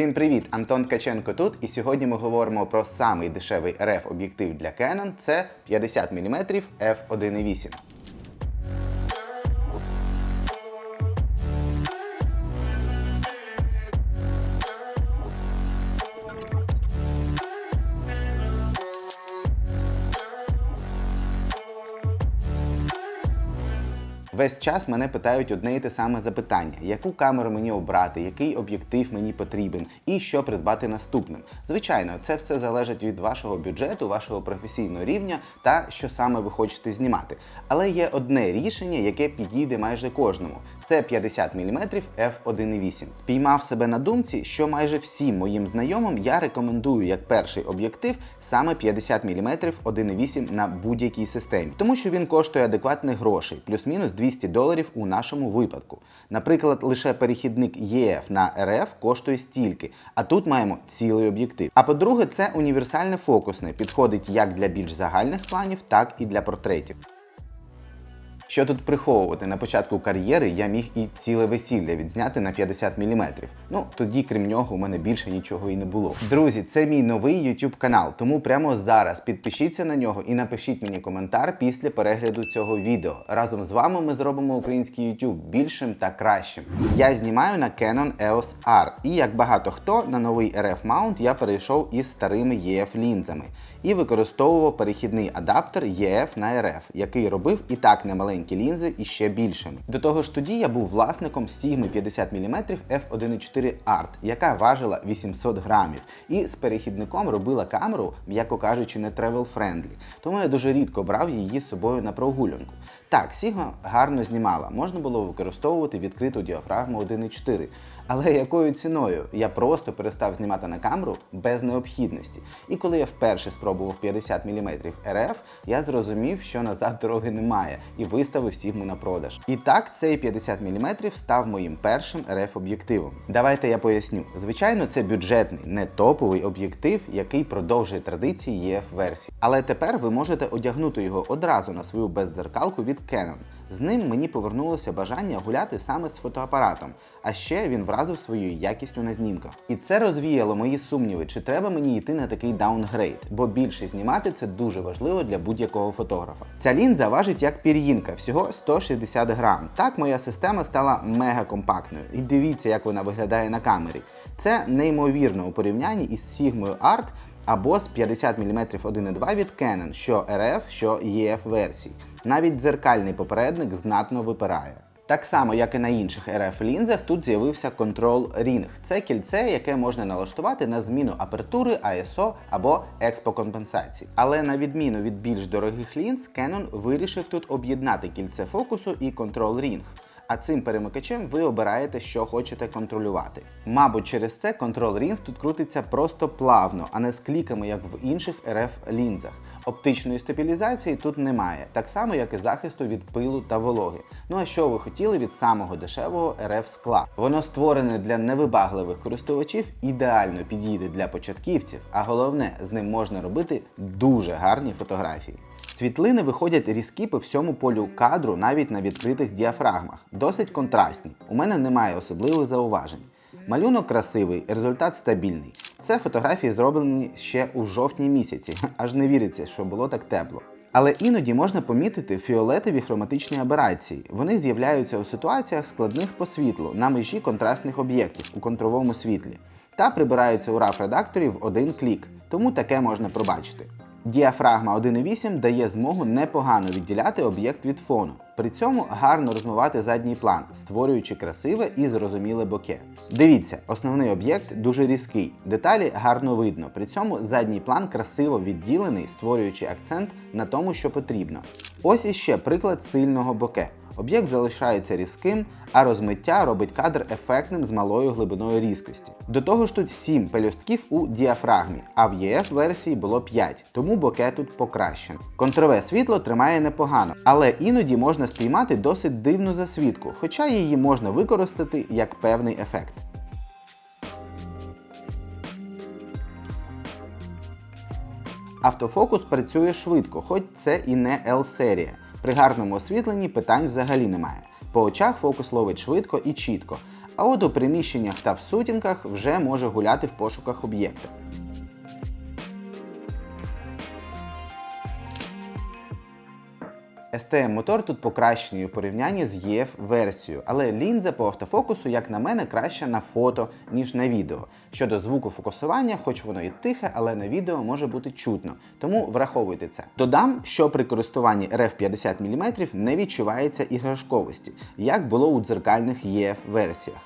Всім привіт! Антон Ткаченко тут, і сьогодні ми говоримо про самий дешевий РФ об'єктив для Canon. Це 50 мм f1.8. Весь час мене питають одне і те саме запитання: яку камеру мені обрати, який об'єктив мені потрібен і що придбати наступним. Звичайно, це все залежить від вашого бюджету, вашого професійного рівня та що саме ви хочете знімати. Але є одне рішення, яке підійде майже кожному. Це 50 мм f1.8. Спіймав себе на думці, що майже всім моїм знайомим я рекомендую як перший об'єктив саме 50 мм 1.8 на будь-якій системі, тому що він коштує адекватних грошей, плюс-мінус 200 доларів у нашому випадку. Наприклад, лише перехідник ЄФ на РФ коштує стільки, а тут маємо цілий об'єктив. А по-друге, це універсальне фокусне, підходить як для більш загальних планів, так і для портретів. Що тут приховувати? На початку кар'єри я міг і ціле весілля відзняти на 50 мм. Ну тоді, крім нього, у мене більше нічого і не було. Друзі, це мій новий YouTube канал, тому прямо зараз підпишіться на нього і напишіть мені коментар після перегляду цього відео. Разом з вами ми зробимо український YouTube більшим та кращим. Я знімаю на Canon EOS R, і як багато хто на новий RF маунт я перейшов із старими EF лінзами і використовував перехідний адаптер EF на RF, який робив і так немаленькі лінзи і ще більшими. До того ж, тоді я був власником Sigma 50 мм f1.4 Art, яка важила 800 грамів, і з перехідником робила камеру, м'яко кажучи, не travel friendly. Тому я дуже рідко брав її з собою на прогулянку. Так, Sigma гарно знімала, можна було використовувати відкриту діафрагму 1.4. Але якою ціною? Я просто перестав знімати на камеру без необхідності. І коли я вперше спробував 50 мм RF, я зрозумів, що назад дороги немає, і виставив Sigma на продаж. І так цей 50 мм став моїм першим RF об'єктивом. Давайте я поясню. Звичайно, це бюджетний, не топовий об'єктив, який продовжує традиції EF версії. Але тепер ви можете одягнути його одразу на свою бездзеркалку від Canon. З ним мені повернулося бажання гуляти саме з фотоапаратом, а ще він вразив своєю якістю на знімках. І це розвіяло мої сумніви, чи треба мені йти на такий даунгрейд, бо більше знімати це дуже важливо для будь-якого фотографа. Ця лінза важить як пір'їнка, всього 160 грам. Так моя система стала мега компактною. І дивіться, як вона виглядає на камері. Це неймовірно у порівнянні із Sigma Art або з 50 мм 1.2 від Canon, що RF, що EF версій. Навіть дзеркальний попередник знатно випирає. Так само, як і на інших RF лінзах, тут з'явився Control Ring. Це кільце, яке можна налаштувати на зміну апертури, ISO або експокомпенсації. Але на відміну від більш дорогих лінз, Canon вирішив тут об'єднати кільце фокусу і Control Ring. А цим перемикачем ви обираєте, що хочете контролювати. Мабуть, через це Control Ring тут крутиться просто плавно, а не з кліками, як в інших RF лінзах. Оптичної стабілізації тут немає, так само, як і захисту від пилу та вологи. Ну а що ви хотіли від самого дешевого RF скла? Воно створене для невибагливих користувачів, ідеально підійде для початківців, а головне, з ним можна робити дуже гарні фотографії. Світлини виходять різкі по всьому полю кадру, навіть на відкритих діафрагмах. Досить контрастні. У мене немає особливих зауважень. Малюнок красивий, результат стабільний. Це фотографії зроблені ще у жовтні місяці, аж не віриться, що було так тепло. Але іноді можна помітити фіолетові хроматичні аберації. Вони з'являються у ситуаціях складних по світлу на межі контрастних об'єктів у контровому світлі та прибираються у RAW-редакторі в один клік, тому таке можна пробачити. Діафрагма 1.8 дає змогу непогано відділяти об'єкт від фону. При цьому гарно розмивати задній план, створюючи красиве і зрозуміле боке. Дивіться, основний об'єкт дуже різкий, деталі гарно видно. При цьому задній план красиво відділений, створюючи акцент на тому, що потрібно. Ось іще приклад сильного боке. Об'єкт залишається різким, а розмиття робить кадр ефектним з малою глибиною різкості. До того ж тут 7 пелюстків у діафрагмі, а в EF версії було 5, тому боке тут покращено. Контрове світло тримає непогано, але іноді можна спіймати досить дивну засвідку, хоча її можна використати як певний ефект. Автофокус працює швидко, хоч це і не L-серія. При гарному освітленні питань взагалі немає. По очах фокус ловить швидко і чітко. а от у приміщеннях та в сутінках вже може гуляти в пошуках об'єкта. STM-мотор тут покращений у порівнянні з EF версією, але лінза по автофокусу, як на мене, краща на фото, ніж на відео. Щодо звуку фокусування, хоч воно і тихе, але на відео може бути чутно, тому враховуйте це. Додам, що при користуванні RF 50 мм не відчувається іграшковості, як було у дзеркальних EF версіях.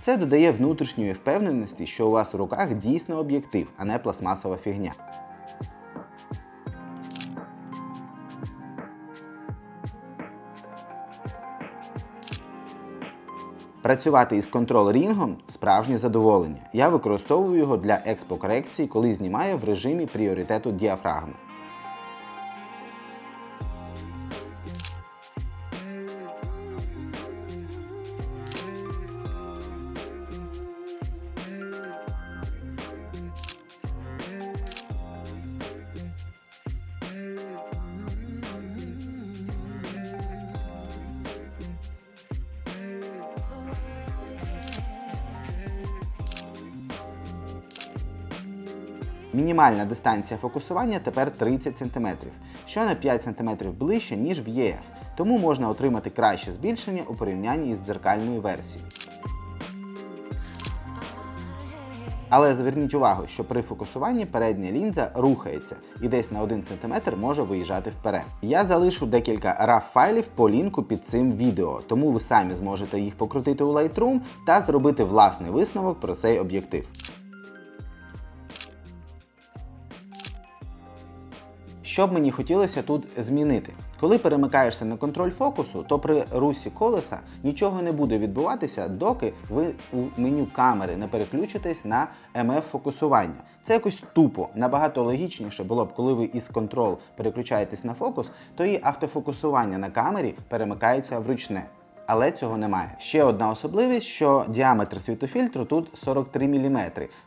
Це додає внутрішньої впевненості, що у вас в руках дійсно об'єктив, а не пластмасова фігня. Працювати із контрол-рінгом справжнє задоволення. Я використовую його для експокорекції, коли знімаю в режимі пріоритету діафрагми. Мінімальна дистанція фокусування тепер 30 см, що на 5 см ближче, ніж в ЄФ, тому можна отримати краще збільшення у порівнянні із дзеркальною версією. Але зверніть увагу, що при фокусуванні передня лінза рухається і десь на 1 см може виїжджати вперед. Я залишу декілька RAW файлів по лінку під цим відео, тому ви самі зможете їх покрутити у Lightroom та зробити власний висновок про цей об'єктив. Що б мені хотілося тут змінити? Коли перемикаєшся на контроль фокусу, то при русі колеса нічого не буде відбуватися, доки ви у меню камери не переключитесь на МФ фокусування. Це якось тупо. Набагато логічніше було б, коли ви із контрол переключаєтесь на фокус, то і автофокусування на камері перемикається в ручне. Але цього немає. Ще одна особливість, що діаметр світофільтру тут 43 мм.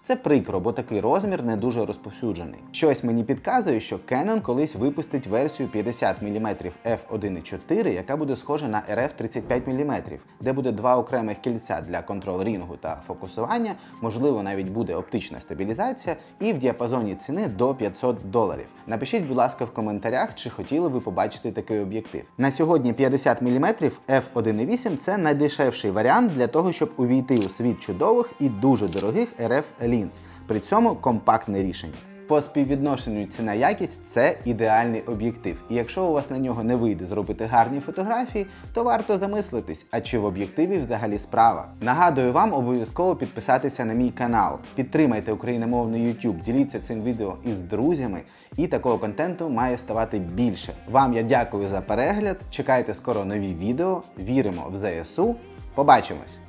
Це прикро, бо такий розмір не дуже розповсюджений. Щось мені підказує, що Canon колись випустить версію 50 мм f1.4, яка буде схожа на RF 35 мм, де буде два окремих кільця для контрол-рінгу та фокусування, можливо, навіть буде оптична стабілізація, і в діапазоні ціни до 500 доларів. Напишіть, будь ласка, в коментарях, чи хотіли ви побачити такий об'єктив. На сьогодні 50 мм f1.8 це найдешевший варіант для того, щоб увійти у світ чудових і дуже дорогих RF лінз. При цьому компактне рішення. По співвідношенню ціна якість це ідеальний об'єктив. І якщо у вас на нього не вийде зробити гарні фотографії, то варто замислитись, а чи в об'єктиві взагалі справа. Нагадую вам обов'язково підписатися на мій канал, підтримайте україномовний YouTube, діліться цим відео із друзями, і такого контенту має ставати більше. Вам я дякую за перегляд. Чекайте скоро нові відео. Віримо в ЗСУ. Побачимось!